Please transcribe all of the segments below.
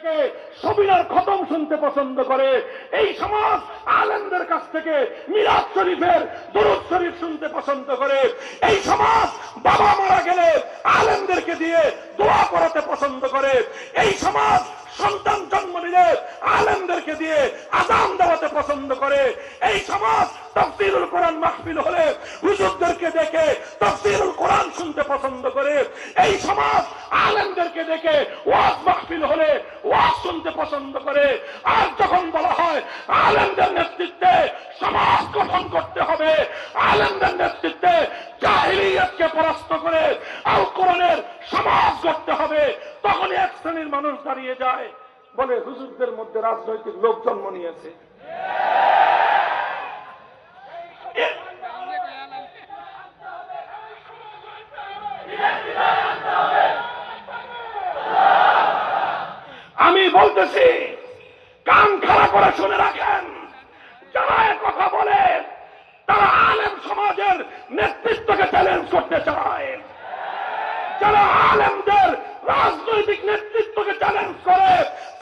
থেকে সবিনার খতম শুনতে পছন্দ করে। এই সমাজ আলেমদের কাছ থেকে মিরাজ শরীফের দরুদ শরীফ শুনতে পছন্দ করে। এই সমাজ বাবা মারা গেলে আলেমদেরকে দিয়ে দোয়া করাতে পছন্দ করে। এই সমাজ সন্তান জন্ম নিলে আলেমদেরকে দিয়ে আদান দেওয়াতে পছন্দ করে। এই সমাজ তফসিরুল কোরআন মাহফিল হলে হুজুরদেরকে দেখে তফসিরুল কোরআন শুনতে পছন্দ করে। এই সমাজ আলেমদেরকে দেখে ওয়াজ মাহফিল হলে পছন্দ করে, আর যখন বলা হয় আলেমদের নেতৃত্বে সমাজ গঠন করতে হবে, আলেমদের নেতৃত্বে জাহিলিয়াতকে পরাস্ত করে আল কোরআনের সমাজ করতে হবে, তখনই এক শ্রেণির মানুষ দাঁড়িয়ে যায়। বলে হুজুরদের মধ্যে রাজনৈতিক লোক জন্ম নিয়েছে বলতেছি, কান খাড়া করে শুনে রাখেন। যারা কথা বলে, তারা আলেম সমাজের নেতৃত্বকে চ্যালেঞ্জ করতে চায়। যারা আলেমদের রাজনৈতিক নেতৃত্বকে চ্যালেঞ্জ করে,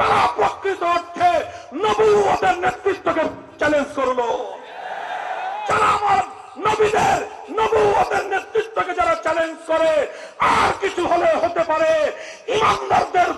তারা প্রকৃত অর্থে নবুয়তের নেতৃত্বকে চ্যালেঞ্জ করল। যারা আমার নবীদের নবুয়তের নেতৃত্বকে যারা চ্যালেঞ্জ করে, আর কিছু হলে হতে পারে, ইমানদারদের